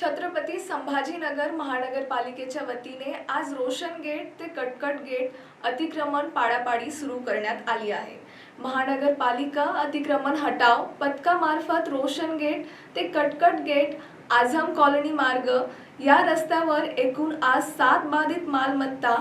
छत्रपती संभाजीनगर महानगरपालिकेच्या वतीने आज रोशन गेट ते कटकट गेट अतिक्रमण पाडापाडी सुरू करण्यात आली आहे. महानगरपालिका अतिक्रमण हटाव पथकामार्फत रोशन गेट ते कटकट गेट आझम कॉलनी मार्ग या रस्त्यावर एकूण आज सात बाधित मालमत्ता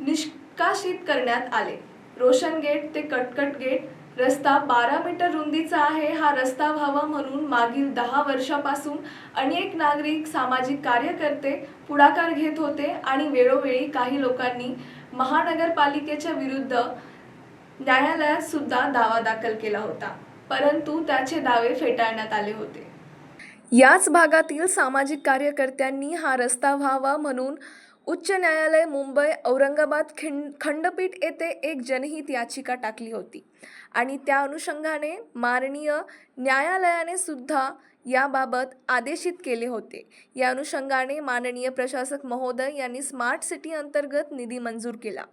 निष्कासित करण्यात आले. रोशन गेट ते कटकट गेट रस्ता बारा मीटर रुंदीचा आहे. हा रस्ता व्हावा म्हणून मागील दहा वर्षापासून अनेक नागरिक सामाजिक कार्यकर्ते पुढाकार घेत होते आणि वेळोवेळी काही लोकांनी महानगरपालिकेच्या विरुद्ध न्यायालयात सुद्धा दावा दाखल केला होता. परंतु त्याचे दावे फेटाळण्यात आले होते. याच भागातील सामाजिक कार्यकर्त्यांनी हा रस्ता व्हावा म्हणून उच्च न्यायालय मुंबई औरंगाबाद खिंड खंडपीठ येथे एक जनहित याचिका टाकली होती. आणि त्या अनुषंगाने माननीय न्यायालयाने सुद्धा याबाबत आदेशित केले होते. या अनुषंगाने माननीय प्रशासक महोदय यांनी स्मार्ट सिटी अंतर्गत निधी मंजूर केला.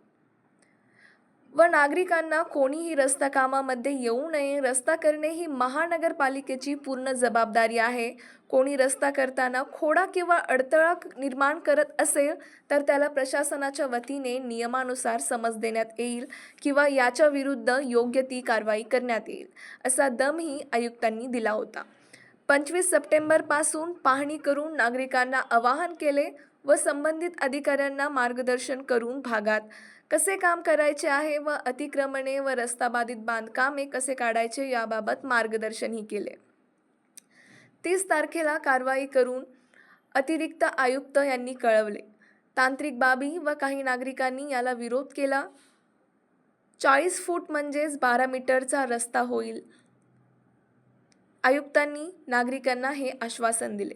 व नागरिकांना कोणीही रस्ता कामामध्ये येऊ नये रस्ता करणे ही महानगरपालिकेची पूर्ण जबाबदारी आहे. कोणी रस्ता करताना खोडा किंवा अडथळा निर्माण करत असेल तर त्याला प्रशासनाच्या वतीने नियमानुसार समज देण्यात येईल किंवा याच्या विरुद्ध योग्य ती कारवाई करण्यात येईल असा दमही आयुक्तांनी दिला होता. पंचवीस सप्टेंबरपासून पाहणी करून नागरिकांना आवाहन केले व संबंधित अधिकाऱ्यांना मार्गदर्शन करून भागात कसे काम करायचे आहे व अतिक्रमणे व रस्ताबाधित बांधकामे कसे काढायचे याबाबत मार्गदर्शनही केले. तीस तारखेला कारवाई करून अतिरिक्त आयुक्त यांनी कळवले. तांत्रिक बाबी व काही नागरिकांनी याला विरोध केला. चाळीस फूट म्हणजेच बारा मीटरचा रस्ता होईल. आयुक्तांनी नागरिकांना हे आश्वासन दिले.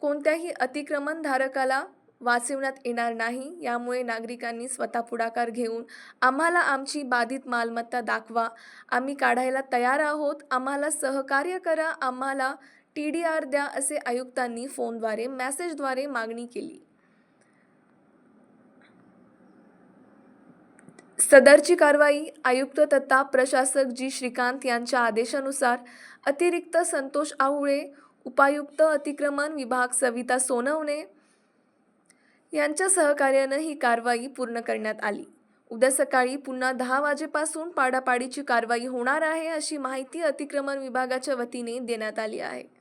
कोणत्याही अतिक्रमणधारकाला वाचवण्यात येणार नाही. यामुळे नागरिकांनी स्वतः पुढाकार घेऊन आम्हाला आमची बाधित मालमत्ता दाखवा. आम्ही काढायला तयार आहोत. आम्हाला सहकार्य करा. आम्हाला टी डी आर द्या असे आयुक्तांनी फोनद्वारे मेसेजद्वारे मागणी केली. सदरची कारवाई आयुक्त तथा प्रशासक जी श्रीकांत यांच्या आदेशानुसार अतिरिक्त संतोष आहुळे उपायुक्त अतिक्रमण विभाग सविता सोनवणे यांच्या सहकार्यानं ही कारवाई पूर्ण करण्यात आली. उद्या सकाळी पुन्हा दहा वाजेपासून पाडापाडीची कारवाई होणार आहे अशी माहिती अतिक्रमण विभागाच्या वतीने देण्यात आली आहे.